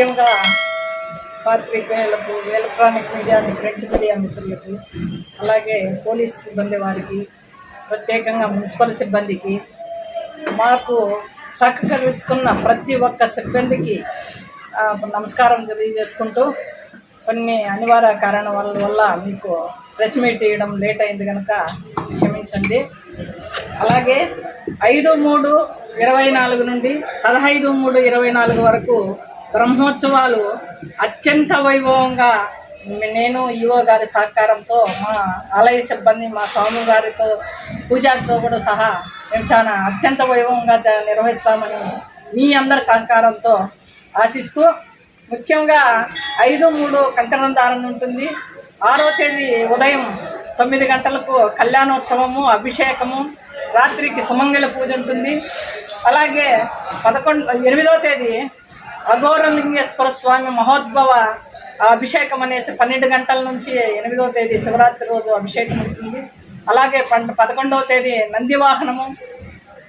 ముఖ్యంగా పాత్రికేయులకు ఎలక్ట్రానిక్ మీడియాని ప్రింట్ మీడియా మిత్రులకు అలాగే పోలీస్ సిబ్బంది వారికి ప్రత్యేకంగా మున్సిపల్ సిబ్బందికి మాకు సహకరిస్తున్న ప్రతి ఒక్క సిబ్బందికి నమస్కారం తెలియజేసుకుంటూ కొన్ని అనివార్య కారణాల వల్ల వల్ల మీకు ప్రెస్ మీట్ ఇవ్వడం లేట్ అయింది కనుక క్షమించండి. అలాగే ఐదు మూడు ఇరవై నాలుగు నుండి పదహైదు మూడు ఇరవై నాలుగు వరకు బ్రహ్మోత్సవాలు అత్యంత వైభవంగా నేను ఈవో గారి సహకారంతో మా ఆలయ సిబ్బంది మా స్వామి గారితో పూజారితో కూడా సహా మేము చాలా అత్యంత వైభవంగా నిర్వహిస్తామని మీ అందరి సహకారంతో ఆశిస్తూ ముఖ్యంగా ఐదు మూడు కంకణం దారం ఉంటుంది. ఆరో తేదీ ఉదయం తొమ్మిది గంటలకు కళ్యాణోత్సవము అభిషేకము రాత్రికి సుమంగళ పూజ ఉంటుంది. అలాగే పదకొండు ఎనిమిదో తేదీ అఘోరలింగేశ్వర స్వామి మహోద్భవ అభిషేకం అనేసి పన్నెండు గంటల నుంచి ఎనిమిదో తేదీ శివరాత్రి రోజు అభిషేకం ఉంటుంది అలాగే పన్ పదకొండవ తేదీ నందివాహనము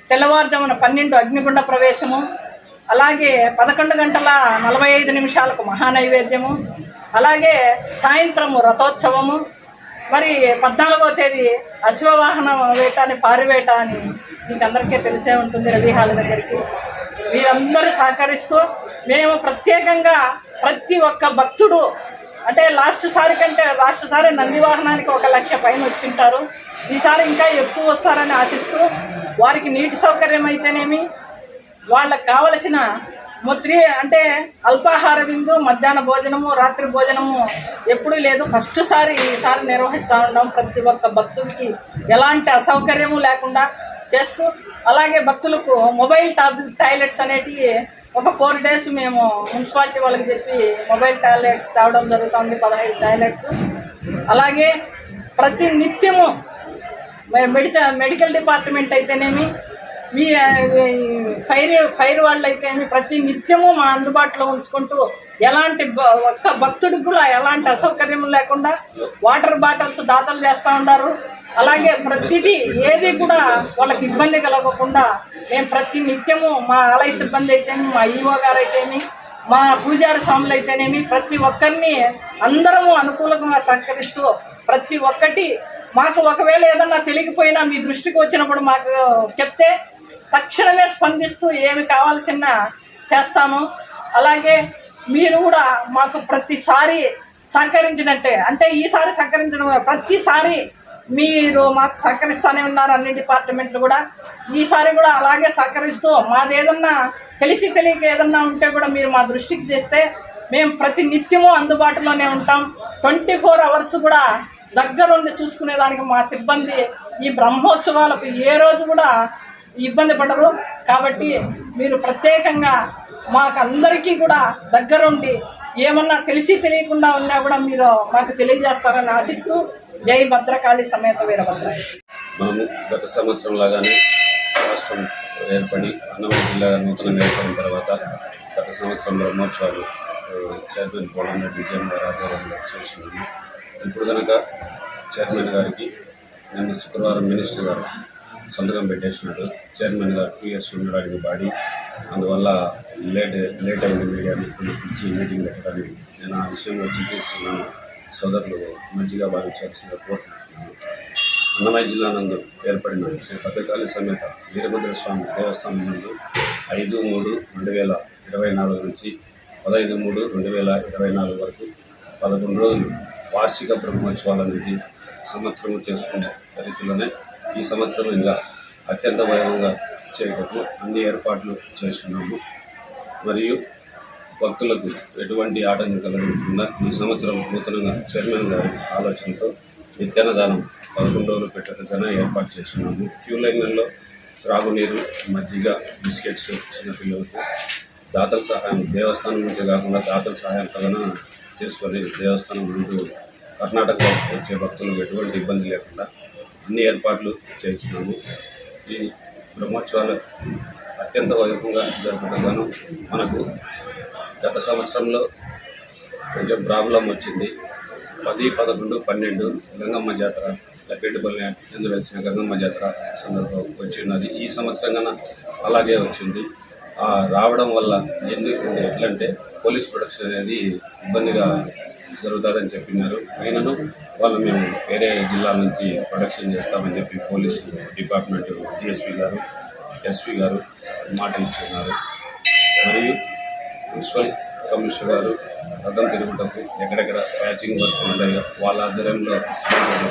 తెల్లవారుజామున పన్నెండు అగ్నిగుండ ప్రవేశము అలాగే పదకొండు గంటల నలభై ఐదు నిమిషాలకు మహానైవేద్యము అలాగే సాయంత్రము రథోత్సవము మరి పద్నాలుగో తేదీ అశ్వవాహనం వేట అని పారివేట అని మీకు అందరికీ తెలిసే ఉంటుంది రవి హాల్ దగ్గరికి. మీరందరూ సహకరిస్తూ మేము ప్రత్యేకంగా ప్రతి ఒక్క భక్తుడు అంటే లాస్ట్ సారి కంటే లాస్ట్ సారి నంది వాహనానికి ఒక లక్ష పైన వచ్చింటారు. ఈసారి ఇంకా ఎక్కువ వస్తారని ఆశిస్తూ వారికి నీటి సౌకర్యం అయితేనేమి వాళ్ళకు కావలసిన ముద్రి అంటే అల్పాహార విందు మధ్యాహ్న భోజనము రాత్రి భోజనము ఎప్పుడూ లేదు. ఫస్ట్ సారి ఈసారి నిర్వహిస్తూ ఉన్నాం ప్రతి ఒక్క భక్తుడికి. ఎలాంటి అసౌకర్యము లేకుండా చేస్తూ అలాగే భక్తులకు మొబైల్ టాబ్ టాయిలెట్స్ అనేటివి ఒక ఫోర్ డేస్ మేము మున్సిపాలిటీ వాళ్ళకి చెప్పి మొబైల్ టాయిలెట్స్ తేవడం జరుగుతుంది పదహైదు టాయిలెట్స్. అలాగే ప్రతి నిత్యము మెడిసిన్ మెడికల్ డిపార్ట్మెంట్ అయితేనేమి మీ ఫైర్ ఫైర్ వాళ్ళు అయితేనేమి ప్రతి నిత్యము మా అందుబాటులో ఉంచుకుంటూ ఎలాంటి భ- ఒక్క భక్తుడికి కూడా ఎలాంటి అసౌకర్యం లేకుండా వాటర్ బాటిల్స్ దాతలు చేస్తూ ఉన్నారు. అలాగే ప్రతిదీ ఏది కూడా వాళ్ళకి ఇబ్బంది కలగకుండా మేము ప్రతి నిత్యము మా ఆలయ సిబ్బంది అయితేమి మా ఈవో గారు అయితేమి మా పూజారి స్వాములు అయితేనేమి ప్రతి ఒక్కరిని అందరము అనుకూలంగా సహకరిస్తూ ప్రతి ఒక్కటి మాకు ఒకవేళ ఏదన్నా తెలియకపోయినా మీ దృష్టికి వచ్చినప్పుడు మాకు చెప్తే తక్షణమే స్పందిస్తూ ఏమి కావాల్సిన చేస్తాము. అలాగే మీరు కూడా మాకు ప్రతిసారి సహకరించినట్టే అంటే ఈసారి సహకరించడం ప్రతిసారి మీరు మాకు సహకరిస్తూనే ఉన్నారు అన్ని డిపార్ట్మెంట్లు కూడా. ఈసారి కూడా అలాగే సహకరిస్తూ మాది ఏదన్నా తెలిసి తెలియక ఏదన్నా ఉంటే కూడా మీరు మా దృష్టికి తెస్తే మేము ప్రతి నిత్యము అందుబాటులోనే ఉంటాం. ట్వంటీ ఫోర్ అవర్స్ కూడా దగ్గరుండి చూసుకునేదానికి మా సిబ్బంది ఈ బ్రహ్మోత్సవాలకు ఏ రోజు కూడా ఇబ్బంది పడరు. కాబట్టి మీరు ప్రత్యేకంగా మాకు అందరికీ కూడా దగ్గరుండి ఏమన్నా తెలిసి తెలియకుండా ఉన్నా కూడా మీరు మాకు తెలియజేస్తారని ఆశిస్తూ జై భద్రకాళి సమేత వీరభద్ర. మనము గత సంవత్సరం లాగానే రాష్ట్రం ఏర్పడి అన్నమయ్య జిల్లా నూతనంగా ఏర్పడిన తర్వాత గత సంవత్సరం బ్రహ్మోత్సవాలు చైర్మన్ పోలన్న డిజైన్ గారు ఆధ్వర్యంలో చేస్తున్నాము ఇప్పుడు కనుక చైర్మన్ గారికి నిన్న శుక్రవారం మినిస్టర్ గారు సంతకం పెట్టేసినాడు. చైర్మన్ గారు టూ ఇయర్స్ ఉండడానికి బాడీ అందువల్ల లేట్ లేట్ అయింది మీడియా మిత్రులు పిలిచి మీటింగ్ పెట్టడానికి నేను ఆ విషయంలో చింతిస్తున్నాను సోదరులు మంచిగా భావించాల్సిందిగా కోరుకుంటున్నాను అన్నమయ్య జిల్లా నందు ఏర్పడిన శ్రీ భద్రకాళి సమేత వీరభద్ర స్వామి దేవస్థానం నందు ఐదు మూడు రెండు వేల ఇరవై నాలుగు నుంచి పదహైదు మూడు రెండు వేల ఇరవై నాలుగు వరకు పదకొండు రోజులు వార్షిక బ్రహ్మోత్సవాలు అనేది సంవత్సరం చేసుకునే రీతిలోనే ఈ సంవత్సరం ఇంకా అత్యంత వైభవంగా చేయటకు అన్ని ఏర్పాట్లు చేస్తున్నాము మరియు భక్తులకు ఎటువంటి ఆటంకం కలగకుండా ఈ సంవత్సరం నూతనంగా చైర్మన్ గారి ఆలోచనతో నిత్యాన్నదానం పదకొండు రోజులు పెట్టేట్టుగానే ఏర్పాటు చేస్తున్నాము క్యూ లైన్లలో త్రాగునీరు మజ్జిగ బిస్కెట్స్ చిన్నపిల్లలకు దాతల సహాయం దేవస్థానం నుంచి కాకుండా దాతల సహాయం కలన చేసుకొని దేవస్థానం ముందు కర్ణాటకలో వచ్చే భక్తులకు ఎటువంటి ఇబ్బంది లేకుండా అన్ని ఏర్పాట్లు చేస్తున్నాము ఈ బ్రహ్మోత్సవాలు అత్యంత వైభవంగా జరుపుకుంటాను మనకు గత సంవత్సరంలో కొంచెం ప్రాబ్లం వచ్చింది. పది పదకొండు పన్నెండు గంగమ్మ జాతర లక్కెట్టుపల్లి ఎందు వెలిసిన గంగమ్మ జాతర సందర్భం వచ్చిన్నది ఈ సంవత్సరం కన్నా అలాగే వచ్చింది. రావడం వల్ల ఎందుకు ఎట్లంటే పోలీస్ ప్రొడక్షన్ అనేది ఇబ్బందిగా జరుగుతుందని చెప్పినారు. అయినను వాళ్ళు మేము వేరే జిల్లా నుంచి ప్రొడక్షన్ చేస్తామని చెప్పి పోలీస్ డిపార్ట్మెంట్ డిఎస్పీ గారు ఎస్పీ గారు మాట ఇచ్చున్నారు మరియు మున్సిపల్ కమిషనర్ గారు రథం తిరుగుటకు ఎక్కడెక్కడ ప్యాచింగ్ వర్క్ ఉన్నాయో వాళ్ళ ఆధ్వర్యంలో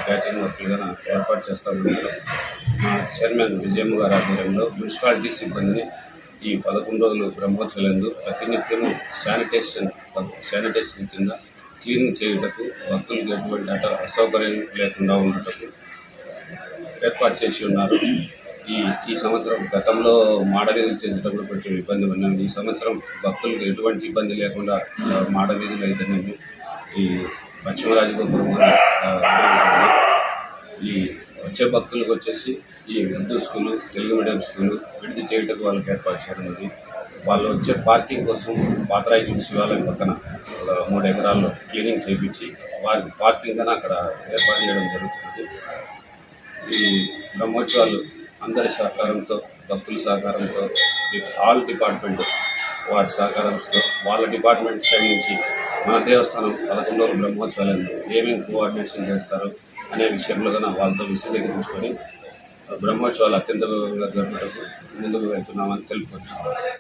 ప్యాచింగ్ వర్క్లు కానీ ఏర్పాటు చేస్తామన్నారు మా చైర్మన్ విజయమ్మ గారి ఆధ్వర్యంలో మున్సిపాలిటీ సిబ్బందిని ఈ పదకొండు రోజులు బ్రహ్మోత్సవాలందు ప్రతినిత్యము శానిటేషన్ శానిటేషన్ కింద క్లీనింగ్ చేయుటకు భక్తులకు ఎటువంటి అట అసౌకర్యం లేకుండా ఉండటకు ఏర్పాటు చేసి ఉన్నారు. ఈ ఈ సంవత్సరం గతంలో మాడవీధులు చేసేటప్పుడు కొంచెం ఇబ్బంది ఉన్నాము ఈ సంవత్సరం భక్తులకు ఎటువంటి ఇబ్బంది లేకుండా ఆ, మాడవీధులు అయితేనేమి ఈ పశ్చిమ రాజగోపురం ఈ వచ్చే భక్తులకు వచ్చేసి ఈ Urdu school Telugu medium school విడిది చేయటకు వాళ్ళకి ఏర్పాటు చేయడం వాళ్ళు వచ్చే పార్కింగ్ కోసం పాతరాయి శివాలయం పక్కన మూడు ఎకరాల్లో క్లీనింగ్ చేయించి వారికి పార్కింగ్ అని అక్కడ ఏర్పాటు చేయడం జరుగుతుంది. ఈ బ్రహ్మోత్సవాలు అందరి సహకారంతో భక్తుల సహకారంతో ఈ ఆల్ డిపార్ట్మెంట్ వారి సహకారంతో వాళ్ళ డిపార్ట్మెంట్ సైడ్ నుంచి మన దేవస్థానం పదకొండవ బ్రహ్మోత్సవాలను ఏమేమి కోఆర్డినేషన్ చేస్తారు అనే విషయంలో కన్నా వాళ్ళతో విశదీకరించుకొని బ్రహ్మోత్సవాలు అత్యంత వైభవంగా ముందుకు వెళ్తున్నామని తెలుపుకొచ్చున్నాం